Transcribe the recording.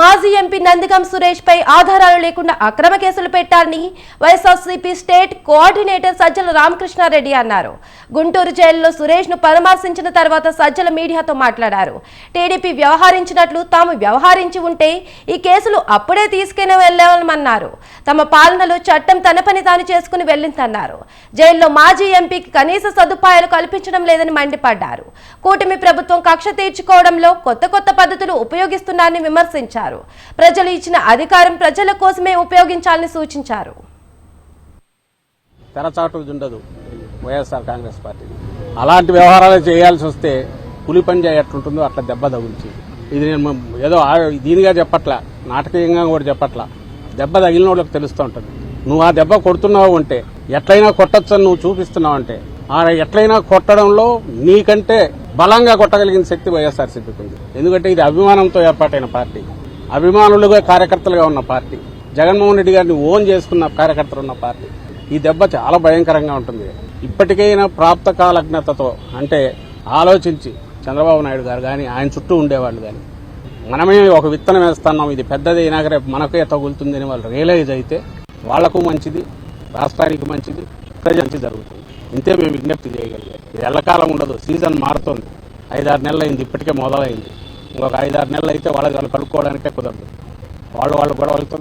మాజీ ఎంపీ నందిగం సురేష్ పై ఆధారాలు లేకుండా అక్రమ కేసులు పెట్టారని వైఎస్ఆర్సీపీ స్టేట్ కోఆర్డినేటర్ సజ్జల రామకృష్ణారెడ్డి అన్నారు. గుంటూరు జైలులో సురేష్ను పరామర్శించిన తర్వాత సజ్జల మీడియాతో మాట్లాడారు. టీడీపీ వ్యవహరించినట్లు తాము వ్యవహరించి ఉంటే ఈ కేసులు అప్పుడే తీసుకుని వెళ్ళామన్నారు. తమ పాలనలో చట్టం తన పని తాను చేసుకుని వెళ్ళిందన్నారు. జైల్లో మాజీ ఎంపీకి కనీస సదుపాయాలు కల్పించడం లేదని మండిపడ్డారు. కూటమి ప్రభుత్వం కక్ష తీర్చుకోవడంలో కొత్త కొత్త పద్ధతులు ఉపయోగిస్తున్నారని విమర్శించారు. ప్రజలు ఇచ్చిన అధికారం ప్రజల కోసమే ఉపయోగించాలని సూచించారు. తెరచాటు ఉండదు వైఎస్ఆర్ కాంగ్రెస్ పార్టీ. అలాంటి వ్యవహారాలు చేయాల్సి వస్తే పులి పని ఎట్లుంటుందో అట్లా దెబ్బ తగులుచి ఇది నేను ఏదో దీనిగా చెప్పట్లా నాటకీయంగా కూడా చెప్పట్లా. దెబ్బ తగిలిన వాళ్ళకి తెలుస్తూ ఉంటుంది. నువ్వు ఆ దెబ్బ కొడుతున్నావు అంటే ఎట్లయినా కొట్టచ్చని నువ్వు చూపిస్తున్నావు అంటే ఆ ఎట్లయినా కొట్టడంలో నీకంటే బలంగా కొట్టగలిగిన శక్తి వైఎస్ఆర్సీపీకి ఉంది. ఎందుకంటే ఇది అభిమానంతో ఏర్పాటైన పార్టీ. అభిమానులుగా కార్యకర్తలుగా ఉన్న పార్టీ. జగన్మోహన్ రెడ్డి గారిని ఓన్ చేసుకున్న కార్యకర్తలు ఉన్న పార్టీ. ఈ దెబ్బ చాలా భయంకరంగా ఉంటుంది. ఇప్పటికైనా ప్రాప్త కాలజ్ఞతతో అంటే ఆలోచించి చంద్రబాబు నాయుడు గారు కానీ ఆయన చుట్టూ ఉండేవాళ్ళు కానీ మనమే ఒక విత్తనం వేస్తున్నాం ఇది పెద్దది అయినాక రేపు మనకే తగులుతుందని వాళ్ళు రియలైజ్ అయితే వాళ్ళకు మంచిది రాష్ట్రానికి మంచిది ప్రజలకి జరుగుతుంది. ఇంతే మేము విజ్ఞప్తి చేయగలిగాం. ఇది ఎల్లకాలం ఉండదు సీజన్ మారుతుంది. ఐదారు నెలలు అయింది ఇప్పటికే మొదలైంది. ఇంకొక ఐదారు నెలలు అయితే వాళ్ళకి వాళ్ళు కడుక్కోవడానికే కుదరదు. వాళ్ళు వాళ్ళు గొడవలతో